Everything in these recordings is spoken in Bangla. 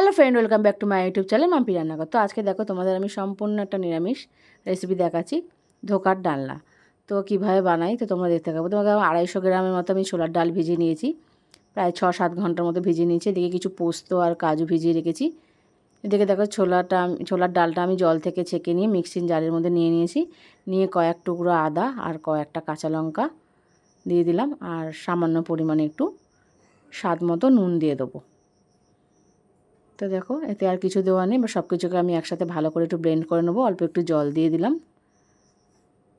Hello friend welcome back to my YouTube channel Mampi Rannaghar তো আজকে দেখো, তোমাদের আমি সম্পূর্ণ একটা নিরামিষ রেসিপি দেখাচ্ছি, ধোকার ডালনা। তো কীভাবে বানাই, তো তোমরা দেখতে পাবো তোমাকে আড়াইশো গ্রামের মতো আমি ছোলার ডাল ভিজিয়ে নিয়েছি। প্রায় ছ সাত ঘণ্টার মতো ভিজিয়ে নিয়েছি। এদিকে কিছু পোস্ত আর কাজু ভিজিয়ে রেখেছি। এদিকে দেখো, ছোলাটা ছোলার ডালটা আমি জল থেকে ছেঁকে নিয়ে মিক্সিং জারের মধ্যে নিয়ে নিয়েছি। নিয়ে কয়েক টুকরো আদা আর কয়েকটা কাঁচা লঙ্কা দিয়ে দিলাম। আর সামান্য পরিমাণে একটু স্বাদ মতো নুন দিয়ে দেবো। তো দেখো, এতে আর কিছু দেওয়া নেই বা সব কিছুকে আমি একসাথে ভালো করে একটু ব্লেন্ড করে নেব, অল্প একটু জল দিয়ে দিলাম।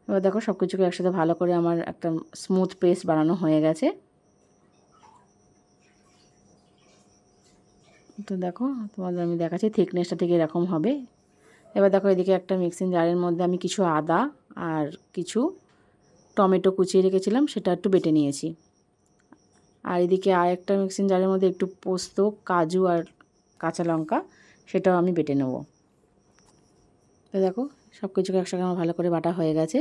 এবার দেখো সব কিছুকে একসাথে ভালো করে আমার একটা স্মুথ পেস্ট বানানো হয়ে গেছে। তো দেখো, তোমাদের আমি দেখাচ্ছি থিকনেসটা ঠিক এরকম হবে। এবার দেখো, এদিকে একটা মিক্সিং জারের মধ্যে আমি কিছু আদা আর কিছু টমেটো কুচিয়ে রেখেছিলাম, সেটা একটু বেটে নিয়েছি। আর এদিকে আর একটা মিক্সিং জারের মধ্যে একটু পোস্ত, কাজু আর কাঁচা লঙ্কা, সেটাও আমি বেটে নেব। তো দেখো সব কিছুকে একসঙ্গে আমার ভালো করে বাটা হয়ে গেছে।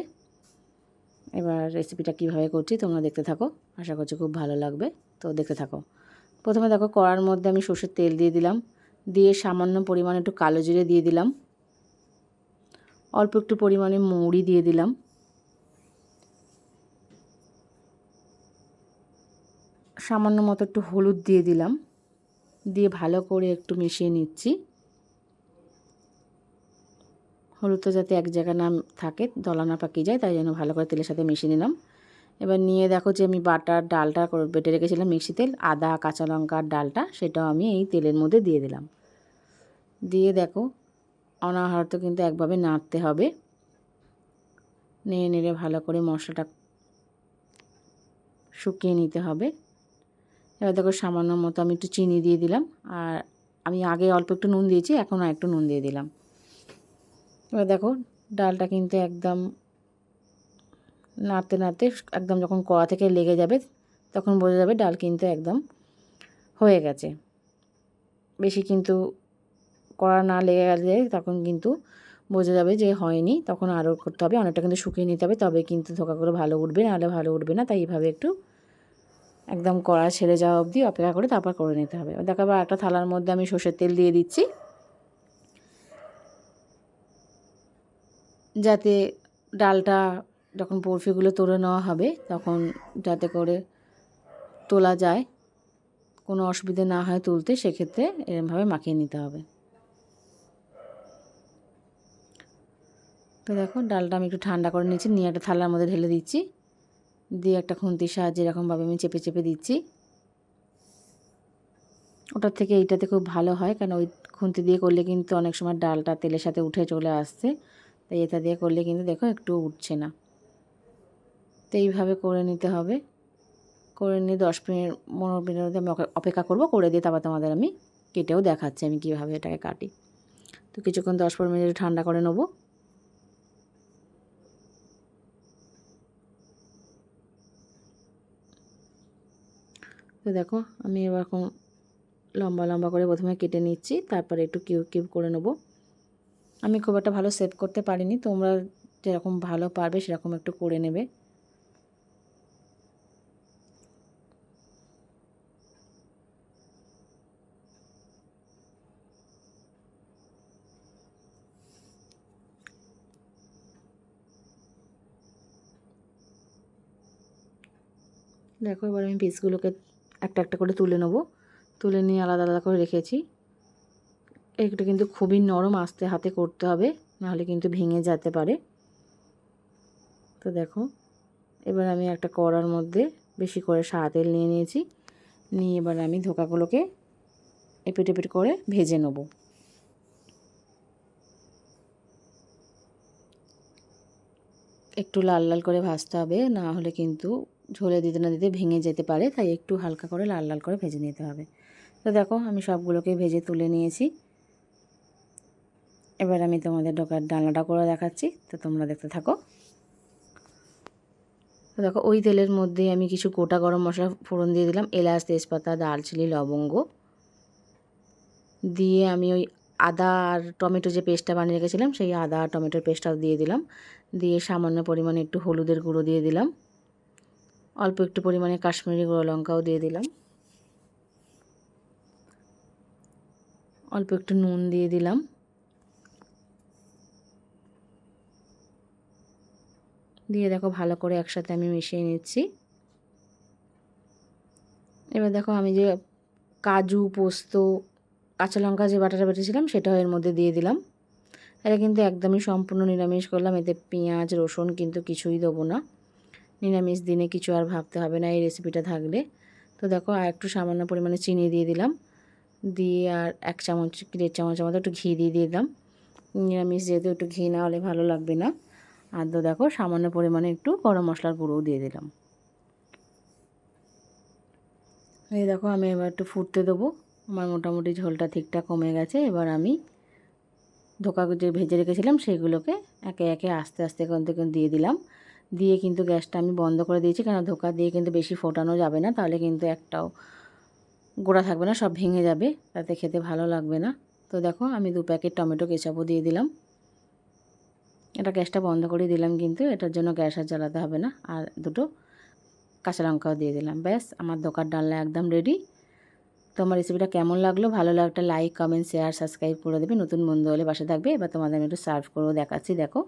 এবার রেসিপিটা কীভাবে করছি তোমরা দেখতে থাকো। আশা করছি খুব ভালো লাগবে। তো দেখতে থাকো। প্রথমে দেখো, কড়ার মধ্যে আমি সর্ষের তেল দিয়ে দিলাম। দিয়ে সামান্য পরিমাণে একটু কালো জিরে দিয়ে দিলাম। অল্প একটু পরিমাণে মৌরি দিয়ে দিলাম। সামান্য মতো একটু হলুদ দিয়ে দিলাম। দিয়ে ভালো করে একটু মিশিয়ে নিচ্ছি। হলুদটা যাতে এক জায়গা না থাকে দলা না পাকিয়ে যায়, তাই জন্য ভালো করে তেলের সাথে মিশিয়ে নিলাম। এবার নিয়ে দেখো যে আমি বাটার ডালটা বেটে রেখেছিলাম মিক্সি তেল, আদা, কাঁচা লঙ্কার ডালটা, সেটাও আমি এই তেলের মধ্যে দিয়ে দিলাম। দিয়ে দেখো, অনাহারত কিন্তু একভাবে নাড়তে হবে। নেড়ে নেড়ে ভালো করে মশলাটা শুকিয়ে নিতে হবে। এবার দেখো সামান্য মতো আমি একটু চিনি দিয়ে দিলাম। আর আমি আগে অল্প একটু নুন দিয়েছি, এখন আর একটু নুন দিয়ে দিলাম। এবার দেখো ডালটা কিন্তু একদম নাড়তে নাড়তে একদম যখন কড়া থেকে লেগে যাবে, তখন বোঝা যাবে ডাল কিন্তু একদম হয়ে গেছে। বেশি কিন্তু কড়া না লেগে গেলে তখন কিন্তু বোঝা যাবে যে হয়নি, তখন আরও করতে হবে। অনেকটা কিন্তু শুকিয়ে নিতে হবে, তবে কিন্তু ধোকা করে ভালো উঠবে, নাহলে ভালো উঠবে না, তাই এইভাবে একটু একদম কড়া ছেড়ে যাওয়া অবধি অপেক্ষা করে তারপর করে নিতে হবে। দেখো, আবার একটা থালার মধ্যে আমি সর্ষের তেল দিয়ে দিচ্ছি। যাতে ডালটা যখন বরফিগুলো তুলে নেওয়া হবে, তখন যাতে করে তোলা যায়, কোনো অসুবিধে না হয় তুলতে, সেক্ষেত্রে এরমভাবে মাখিয়ে নিতে হবে। তো দেখো, ডালটা আমি একটু ঠান্ডা করে নিচ্ছি নিয়ে একটা থালার মধ্যে ঢেলে দিচ্ছি। দিয়ে একটা খুন্তির সাহায্যে এরকমভাবে আমি চেপে চেপে দিচ্ছি। ওটার থেকে এইটাতে খুব ভালো হয়, কারণ ওই খুন্তি দিয়ে করলে কিন্তু অনেক সময় ডালটা তেলের সাথে উঠে চলে আসছে। তাই এটা দিয়ে করলে কিন্তু দেখো একটু উঠছে না। তো এইভাবে করে নিতে হবে। করে নিয়ে দশ মিনিট, পনেরো মিনিটের আমি অপেক্ষা করব, করে দিয়ে তারপর তোমাদের আমি কেটেও দেখাচ্ছি আমি কীভাবে এটাকে কাটি। তো কিছুক্ষণ দশ পনেরো মিনিট ঠান্ডা করে নেব। তো দেখো, আমি এরকম লম্বা লম্বা করে প্রথমে কেটে নিচ্ছি, তারপরে একটু কিউব কিউব করে নেব। আমি খুব একটা ভালো সেভ করতে পারিনি, তোমরা যেরকম ভালো পারবে সেরকম একটু করে নেবে। দেখো, এবার আমি পিসগুলোকে একটা একটা করে তুলে নেব। তুলে নিয়ে আলাদা আলাদা করে রেখেছি। এটা কিন্তু খুবই নরম আস্তে হাতে করতে হবে, নাহলে কিন্তু ভেঙে যেতে পারে। তো দেখো, এবার আমি একটা কড়ার মধ্যে বেশি করে সাদা তেল নিয়ে নিয়েছি। নিয়ে এবার আমি ধোকাগুলোকে এপিট এপিট করে ভেজে নেব। একটু লাল লাল করে ভাজতে হবে, না হলে কিন্তু ঝোলে দিতে না দিতে ভেঙে যেতে পারে, তাই একটু হালকা করে লাল লাল করে ভেজে নিতে হবে। তো দেখো, আমি সবগুলোকে ভেজে তুলে নিয়েছি। এবার আমি তোমাদের ডোকার ডালনাটা করে দেখাচ্ছি। তো তোমরা দেখতে থাকো। তো দেখো, ওই তেলের মধ্যে আমি কিছু গোটা গরম মশলা ফোড়ন দিয়ে দিলাম। এলাচ, তেজপাতা, দারচিনি, লবঙ্গ। দিয়ে আমি ওই আদা আর টমেটো যে পেস্টটা বানিয়ে রেখেছিলাম, সেই আদা আর টমেটোর পেস্টটাও দিয়ে দিলাম। দিয়ে সামান্য পরিমাণে একটু হলুদের গুঁড়ো দিয়ে দিলাম। অল্প একটু পরিমাণে কাশ্মীরি গুঁড়ো লঙ্কাও দিয়ে দিলাম। অল্প একটু নুন দিয়ে দিলাম। দিয়ে দেখো ভালো করে একসাথে আমি মিশিয়ে নিচ্ছি। এবার দেখো আমি যে কাজু, পোস্ত, কাঁচা লঙ্কা যে বাটাটা বেটেছিলাম সেটাও এর মধ্যে দিয়ে দিলাম। এটা কিন্তু একদমই সম্পূর্ণ নিরামিষ করলাম, এতে পেঁয়াজ, রসুন কিন্তু কিছুই দেবো না। নিরামিষ দিনে কিছু আর ভাবতে হবে না, এই রেসিপিটা থাকলে। তো দেখো, আর একটু সামান্য পরিমাণে চিনি দিয়ে দিলাম। দিয়ে আর এক চামচ, দেড় চামচের মতো একটু ঘি দিয়ে দিলাম। নিরামিষ যেহেতু একটু ঘি না হলে ভালো লাগবে না। আর তো দেখো, সামান্য পরিমাণে একটু গরম মশলার গুঁড়োও দিয়ে দিলাম। এই দেখো, আমি এবার একটু ফুটতে দেবো। আমার মোটামুটি ঝোলটা ঠিকঠাক কমে গেছে। এবার আমি ধোকা যে ভেজে রেখেছিলাম সেগুলোকে একে একে আস্তে আস্তে কিন্তু দিয়ে দিলাম। দিয়ে কিন্তু গ্যাসটা আমি বন্ধ করে দিয়েছি। কেন ধোকা দিয়ে কিন্তু বেশি ফোটানো যাবে না, তাহলে কিন্তু একটাও গোড়া থাকবে না, সব ভেঙে যাবে। তাতে খেতে ভালো লাগবে না। তো দেখো, আমি দু প্যাকেট টমেটো কেচাপও দিয়ে দিলাম। এটা গ্যাসটা বন্ধ করে দিলাম কিন্তু, এটার জন্য গ্যাস আর জ্বালাতে হবে না। আর দুটো কাঁচা লঙ্কাও দিয়ে দিলাম। ব্যাস, আমার দোকান ডালনা একদম রেডি তো আমার রেসিপিটা কেমন লাগল? ভালো লাগলে লাইক কমেন্ট শেয়ার সাবস্ক্রাইব করে দেবে। নতুন বন্ধু হলে পাশে থাকবে। এবার তোমাদের আমি একটু সার্ভ করেও দেখাচ্ছি, দেখো।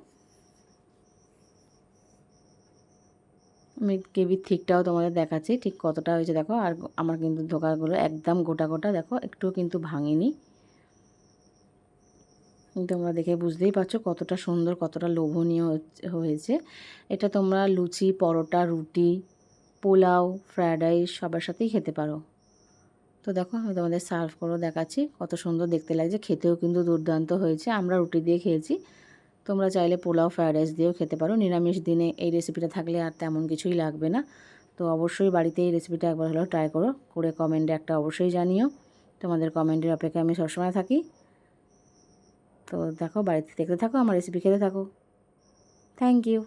আমি কেবির ঠিকটাও তোমাদের দেখাচ্ছি, ঠিক কতটা হয়েছে দেখো, আর আমার কিন্তু ধোকাগুলো একদম গোটা গোটা, দেখো, একটুও কিন্তু ভাঙেনি। তোমরা দেখে বুঝতেই পারছ কতটা সুন্দর, কতটা লোভনীয় হয়েছে। এটা তোমরা লুচি, পরোটা, রুটি, পোলাও ফ্রায়েড রাইস সবার সাথেই খেতে পারো। তো দেখো, আমি তোমাদের সার্ভ করেও দেখাচ্ছি কত সুন্দর দেখতে লাগছে, খেতেও কিন্তু দুর্দান্ত হয়েছে, আমরা রুটি দিয়ে খেয়েছি। তোমরা চাইলে পোলাও, ফ্রায়েড রাইস দিয়েও খেতে পারো। নিরামিষ দিনে এই রেসিপিটা থাকলে আর তেমন কিছুই লাগবে না। তো অবশ্যই বাড়িতে এই রেসিপিটা একবার হলেও ট্রাই করো। করে কমেন্টে একটা অবশ্যই জানিও। তোমাদের কমেন্টের অপেক্ষায় আমি সবসময় থাকি। তো দেখো, বাড়িতে দেখতে থাকো, আমার রেসিপি খেতে থাকো। Thank you